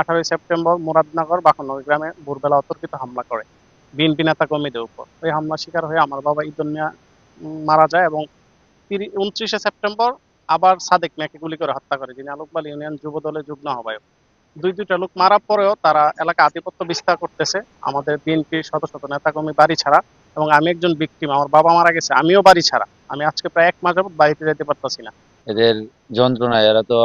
আঠারোই সেপ্টেম্বর মুরাদনগর বাখনগর গ্রামে ভোরবেলা অতর্কিত হামলা করে। বিএনপি নেতা কর্মীদের উপর। ওই হামলা শিকার হয়ে আমার বাবা ঈদুল মিয়া মারা যায় এবং উনত্রিশে সেপ্টেম্বর আবার সাদেক মিয়াকে গুলি করে হত্যা করে, যিনি আলোকবাল ইউনিয়ন যুব দলের যুগ্ম আহ্বায়ক। দুই দুইটা লোক মারার পরেও তারা এলাকা আধিপত্য বিস্তার করতেছে। আমাদের বিএনপির শত শত নেতাকর্মী বাড়ি ছাড়া এবং আমি একজন বিক্রিম আমার বাবা মারা গেছে, আমিও বাড়ি ছাড়া। আমি আজকে প্রায় এক মাস যাবত বাড়িতে যেতে পারতাছি না। এদের যন্ত্রণা এরা তো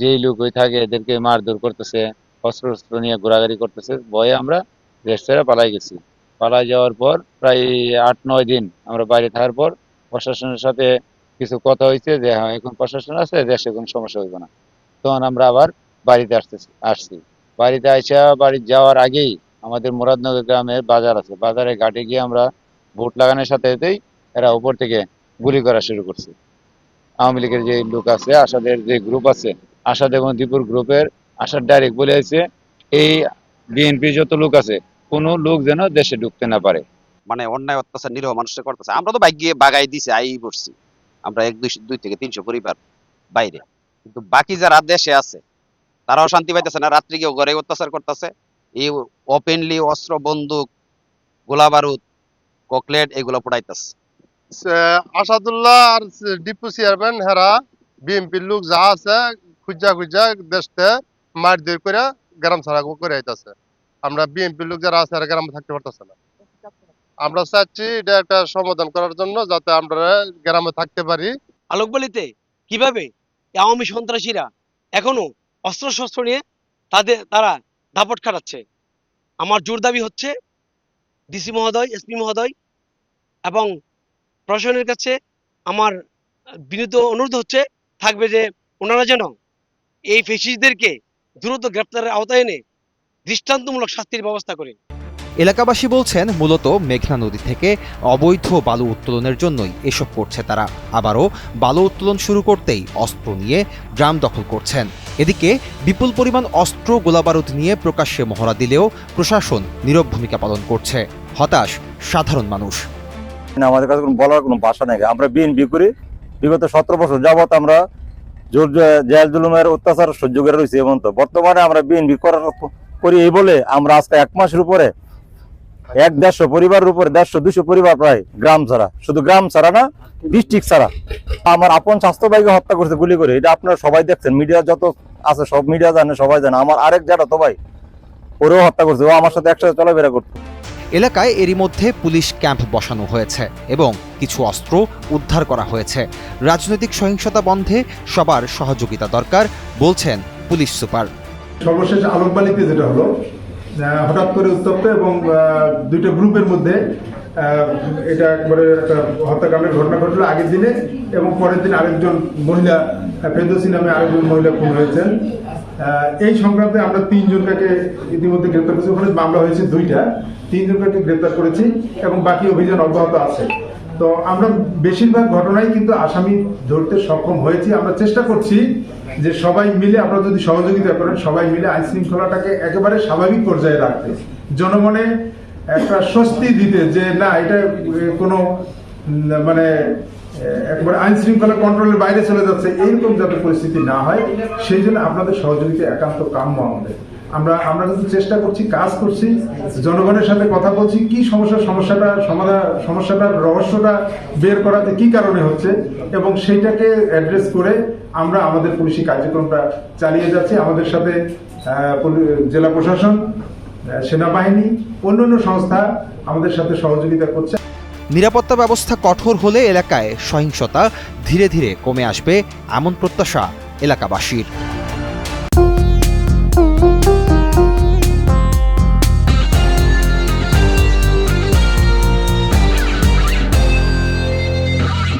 যেই লোকই থাকে, এদেরকে মারধর করতেছে। অস্ত্র অস্ত্র নিয়ে ঘোরাঘুরি করতেছে। ভয়ে আমরা দেশ ছেড়ে পালাই গেছি। পালাই যাওয়ার পর প্রায় আট, নয় দিন আমরা বাইরে থাকার পর প্রশাসনের সাথে কিছু কথা হয়েছে যে হ্যাঁ এখন প্রশাসন আছে, দেশে কোনো সমস্যা হইব না। তখন আমরা আবার বাড়িতে আসতেছি, আসছি। বাড়িতে আইসা বাড়ি যাওয়ার আগেই আমাদের মুরাদনগর গ্রামের বাজার আছে। বাজারে ঘাটে গিয়ে আমরা ভোট লাগানোর সাথে সাথেই এরা উপর থেকে গুলি করা শুরু করছে। আওয়ামী লীগের যে লোক আছে, আসাদের যে গ্রুপ আছে, আসাদ এবং দীপুর গ্রুপের আসাদ ডাইরেক্ট বলে আছে এই বিএনপি যত লোক আছে কোনো লোক যেন দেশে ঢুকতে না পারে। মানে অন্যায় অত্যাচার নিরীহ মানুষের করতেছে। আমরা তো বাইক গিয়ে বাগাই দিছে আই পড়ছি। আমরা এক দুই দুই থেকে তিনশো পরিবার বাইরে। কিন্তু বাকি যারা দেশে আছে তারাও শান্তি পাইতেছে না রাত্রি কেউ ঘরে অত্যাচার করতেছে। এই ওপেনলি অস্ত্র বন্দুক গোলা বারুদ ককলেট এগুলো পোড়াইতেছে। আসাদুল্লাহ আর ডিপু চেয়ারম্যান হেরা বিএনপির লোক যা আছে খুঁজা খুঁজা দেশতে মার দিয়ে করে গ্রাম ছাড়া করে আইতাছে। আমরা বিএনপির লোক যারা আছে গ্রামে থাকতে পারতেছে না। আমরা চাচ্ছি এটা একটা সমাধান করার জন্য যাতে আমরা গ্রামে থাকতে পারি। আলোকবালিতে কীভাবে আওয়ামী সন্ত্রাসীরা এখনও অস্ত্র শস্ত্র নিয়ে তাদের, তারা দাপট খাটাচ্ছে? আমার জোর দাবি হচ্ছে ডিসি মহোদয়, এসপি মহোদয় এবং প্রশাসনের কাছে আমার বিনীত অনুরোধ হচ্ছে, থাকবে যে ওনারা যেন এই ফেসিসদেরকে দ্রুত গ্রেপ্তারের আওতায় এনে দৃষ্টান্তমূলক শাস্তির ব্যবস্থা করে। এলাকাবাসী বলছেন মূলত মেঘনা নদী থেকে অবৈধ বালু উত্তোলনের জন্যই এসব করছে তারা। আবারও বালু উত্তোলন শুরু করতেই অস্ত্র নিয়ে গ্রাম দখল করছেন। এদিকে বিপুল পরিমাণ অস্ত্র গোলাবারুদ নিয়ে প্রকাশ্যে মহড়া দিলেও প্রশাসন নীরব ভূমিকা পালন করছে। হতাশ সাধারণ মানুষ। আমাদের কাছে কোনো বলার কোনো ভাষা নেই। আমরা বিএনপি করি। বিগত সতেরো বছর যাবত আমরা জেল জুলুমের অত্যাচার সহ্য করে রয়েছি এবং তো বর্তমানে আমরা বিএনপি করার করি এই বলে আমরা আজকে এক মাসের উপরে, এক দেড়শো পরিবারের উপরে, দেড়শো দুশো পরিবার প্রায় গ্রাম ছাড়া। শুধু গ্রাম ছাড়া না, ডিস্ট্রিক্ট ছাড়া। আমার আপন স্বাস্থ্য ভাইকে হত্যা করছে, গুলি করে। এটা আপনারা সবাই দেখছেন, মিডিয়া যত আছে, সব মিডিয়া জানে, সবাই জানে। আমার আরেক যারা তো ভাই, ওরেও হত্যা করছে। ও আমার সাথে একসাথে চলাফেরা করতো। এলাকায় এরই মধ্যে পুলিশ ক্যাম্প বসানো হয়েছে এবং কিছু অস্ত্র উদ্ধার করা হয়েছে। রাজনৈতিক সহিংসতা বন্ধে সবার সহযোগিতা দরকার, বলছেন পুলিশ সুপার। সর্বশেষ আলোকবালিতে যেটা হলো হঠাৎ করে উত্তপ্ত এবং দুইটা গ্রুপের মধ্যে এটা একবারে একটা হত্যাকাণ্ডের ঘটনা ঘটলো আগের দিনে এবং পরের দিন আরেকজন মহিলা আহ, নামে আরেকজন মহিলা খুন হয়েছেন। এই সংক্রান্তে আমরা তিনজনকে ইতিমধ্যে গ্রেপ্তার করেছি। ওখানে মামলা হয়েছে দুইটা। তিনজনকে গ্রেপ্তার করেছি এবং বাকি অভিযান অব্যাহত আছে। তো আমরা বেশিরভাগ ঘটনায় কিন্তু আসামি ধরতে সক্ষম হয়েছি। আমরা চেষ্টা করছি যে সবাই মিলে আপনারা যদি সহযোগিতা করেন সবাই মিলে আইন শৃঙ্খলাটাকে একেবারে স্বাভাবিক পর্যায়ে রাখতে। জনমনে একটা স্বস্তি দিতে যে না, এটা কোনো মানে একবারে আইন শৃঙ্খলা কন্ট্রোলের বাইরে চলে যাচ্ছে এইরকম যাতে পরিস্থিতি না হয়, সেই জন্য আপনাদের সহযোগিতা একান্ত কাম্য আমাদের। আমরা আমরা কিন্তু চেষ্টা করছি, কাজ করছি, জনগণের সাথে কথা বলছি, কি সমস্যা, সমস্যাটা সমাধান সমস্যাটার রহস্যটা বের করাতে কি কারণে হচ্ছে, এবং সেইটাকে অ্যাড্রেস করে আমরা আমাদের পুলিশি কার্যক্রমটা চালিয়ে যাচ্ছি। আমাদের সাথে জেলা প্রশাসন সেনাবাহিনী অন্যান্য সংস্থা আমাদের সাথে সহযোগিতা করছে। নিরাপত্তা ব্যবস্থা কঠোর হলে এলাকায় সহিংসতা ধীরে ধীরে কমে আসবে, এমন প্রত্যাশা এলাকাবাসীর।